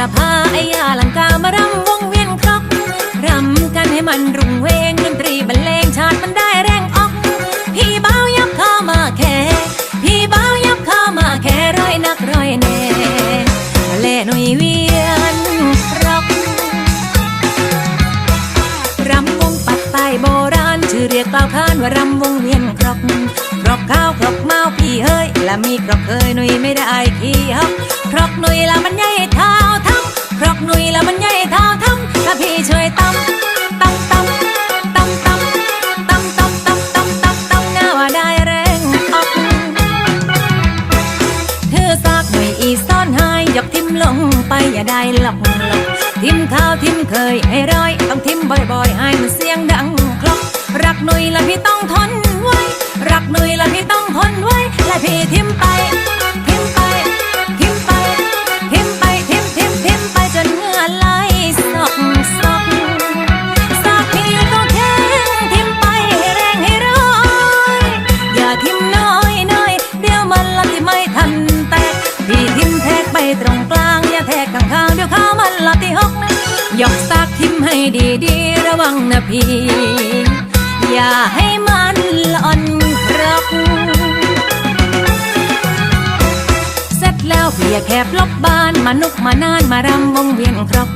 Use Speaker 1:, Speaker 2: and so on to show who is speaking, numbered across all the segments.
Speaker 1: กระพายาลังกามารำวงเวียนครอกรำกันให้มันรุงเวงดนตรีบรรเลงชาติมันได้แรงออก พี่เบ้ายับเข้ามาแค่ พี่เบ้ายับเข้ามาแค่ร้อยนักร้อยแน่เล่หนุ่ยเวียนครอกรำวงปักใต้โบราณชื่อเรียกกล่าวขานว่ารำวงเวียนครอกครอกข้าวครอกเมาพี่เฮ้ยและมีครอกเคยหนุยไม่ได้ขี้ฮักครอกหนุ่ยละมันใหญ่เท้า ทำครอกหนุ่ยละมันใหญ่เท้าทำถ้าพี่ช่วยตำตำตำตำตำตำตำตำตำตำตำหน้าว่าได้แรงออกเธอซากไม่อีซ่อนหายยกทิมลงไปอย่าได้หลอกหลอกทิมข้าวทิมเคยให้ร้อยต้องทิมบ่อยๆให้มันเสียงดังคลอกรักหนุ่ยละพี่ต้องทน ดีๆ ระวังนะพี่ อย่าให้มันหล่อนครับเสร็จแล้วพี่อย่าแคบลบบานมานุกมานานมารำวงเวียนครอก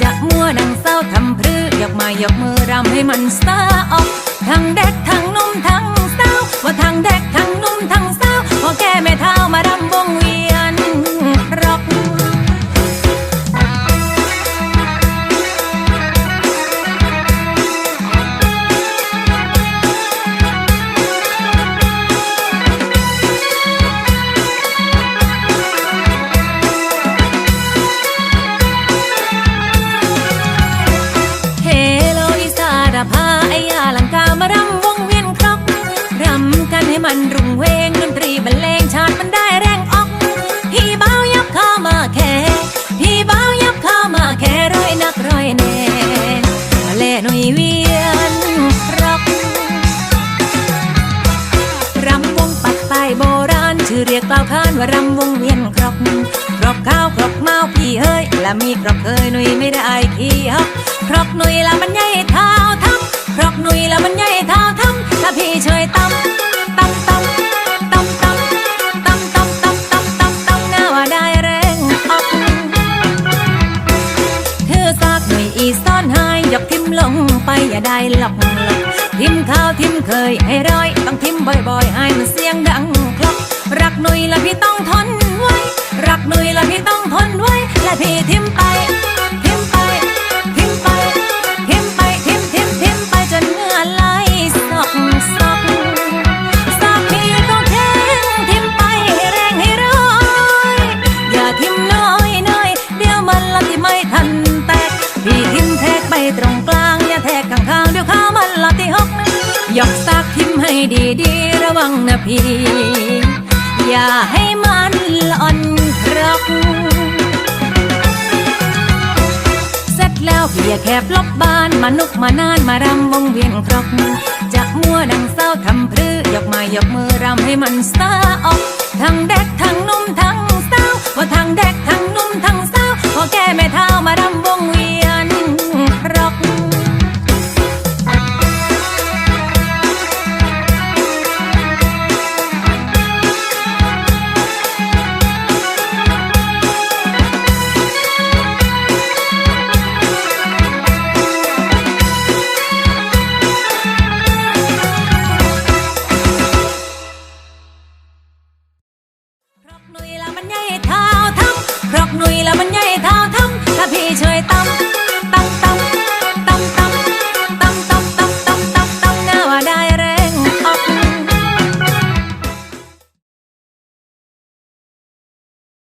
Speaker 1: จะมัวดังเศร้าทำพรือยกมายกมือรำให้มันซาออกทั้งเด็กทั้งนุ่ม เรียกเล่าขานว่ารำวงเวียนครกครกข้าวครกเมาพี่เฮ้ยละมีครกเคยหนุยไม่ได้ขี้ฮอกครกหนุ่ยละมันใหญ่เท้าทำครกหนุ่ยละมันใหญ่เท้าทำถ้าพี่ช่วยตำตำตำอซักหนุยอีซ่อนหายยกทิมลงไปอย่าได้หลอกหลอกทิมข้าวทิมเคยให้ร้อย ต้องทิมบ่อยๆ ให้มันเสียงดัง รักหนุ่ยละพี่ต้องทนไว้ รักหนุ่ยละพี่ต้องทนไว้ และพี่ทิมไปทิมไปทิมไปทิมไปทิมทิมทิมไปจนเหงื่อไหลซอกซอกซอกพี่ก็แข็งทิมไปให้แรงให้ร้อย อย่าทิมน้อยน้อยเดี๋ยวมันละที่ไม่ทันแตก พี่ทิมแทกไปตรงกลางอย่าแทกข้างข้างๆเดี๋ยวข้าวมันละที่หกนะยกซากทิมให้ดีๆระวังนะพี่ อยแคบลบบ้านมานุกมานานมารำวงเวียนครกจะมัวดังเศร้าทำพลื้อยกมายกมือรำให้มันสตาออกทั้งแดกทั้งนุ่มทั้งเศร้าว่าทั้ง la mañana.